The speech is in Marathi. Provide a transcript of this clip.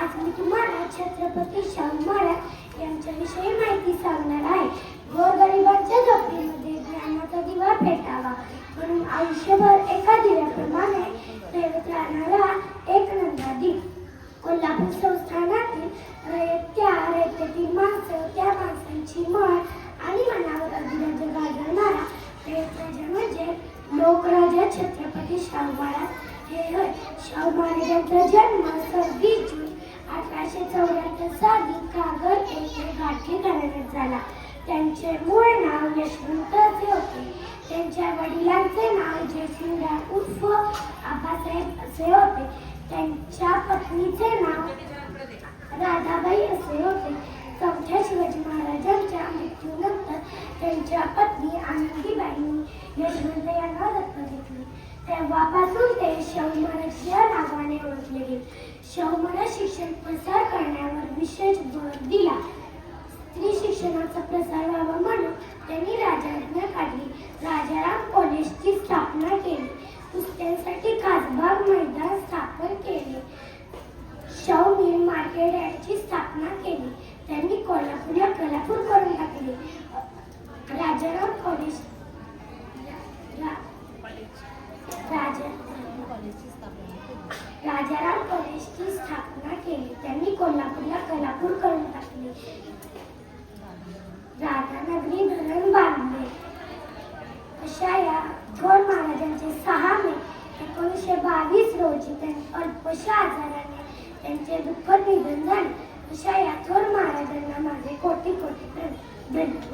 आज मी तुम्हाला छत्रपती शाहू महाराज यांच्याविषयी माहिती सांगणार आहे. गोरगरिबांच्या झोपडीमध्ये ज्ञानाचा दिवा पेटावा म्हणून आयुष्यभर एका दिव्याप्रमाणे दैवज्ञानाला एक नंदा दि कोल्हापूर संस्थानातील रयत त्या रयतेतील माणसं त्या माणसांची मन आणि मनावर अधिराज गाजवणारा रयतराजा म्हणजे लोकराजा छत्रपती शाहू महाराज हे शाहू महाराजांचा जन्म सव्वीस जून येथे झाला. त्यांचे मूळ नाव यशवंतचे होते. त्यांच्या वडिलांचे नाव जयसिंगराव उर्फ आबासाहेब असे होते. त्यांच्या पत्नीचे नाव राधाबाई असे होते. चौथ्या शिवाजी महाराजांच्या मृत्यूनंतर त्यांच्या पत्नी आनंदीबाईंनी यशवंत यांना दत्त घेतले. तेव्हापासून ते शाहू या नावाने ओळखले गेले. शाहू शिक्षण प्रसार करण्यावर विशेष भर दिला. धर्माचा प्रसार व्हावा म्हणून त्यांनी राजाज्ञा काढली. राजाराम कॉलेजची स्थापना केली. कुस्त्यांसाठी खासबाग मैदान स्थापन केले. शाहू मिल मार्केट यांची स्थापना केली. त्यांनी कोल्हापूरला कलापूर करून टाकले. राजाराम कॉलेज राजाराम कॉलेजची स्थापना केली. त्यांनी कोल्हापूरला कलापूर करून टाकले. नगरी धरण बांधले. अशा या थोर महाराजांचे सहा मे एकोणीसशे बावीस रोजी त्यांनी अल्पशा आजाराने त्यांचे दुःखद निधन झाले. अशा या थोर महाराजांना माझे कोटी कोटी धन्यवाद.